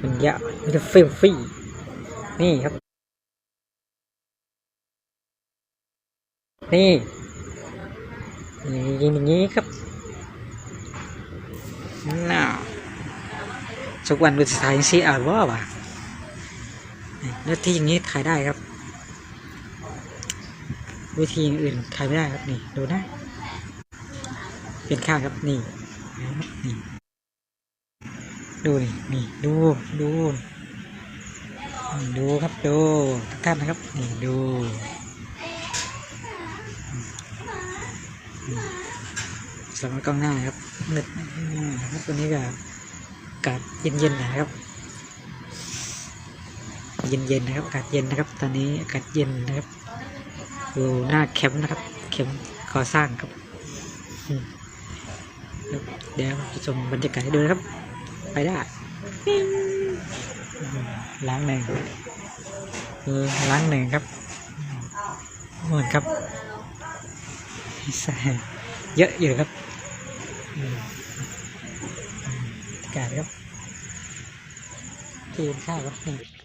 มันยะมันจะฟิลฟี่นี่ครับนี่นี่ยิงอย่างนี้ครับน่าสักวันเราจะถ่ายซีอ่านว่าป่ะแล้วที่อย่างนี้ถ่ายได้ครับ วิธีอื่นถ่ายไม่ได้ครับนี่ดูนะ เป็นข้างครับนี่นี่ ดูนี่นี่ดูดูดูครับดูทุกท่านนะครับนี่ดูสำหรับกล้องหน้าครับมืดครับตัวนี้ก็อากาศเย็นๆนะครับ เย็นๆนะครับอากาศเย็นนะครับ ตอนนี้อากาศเย็นนะครับอยู่หน้าแคมป์นะครับแคมป์ก่อสร้างครับเดี๋ยวชมบรรยากาศให้ดูนะครับ ไปได้ล้างหนึ่งล้างหนึ่งครับเหมือนครับใส่เยอะอยู่ครับอากาศครับกินข้าวครับนี่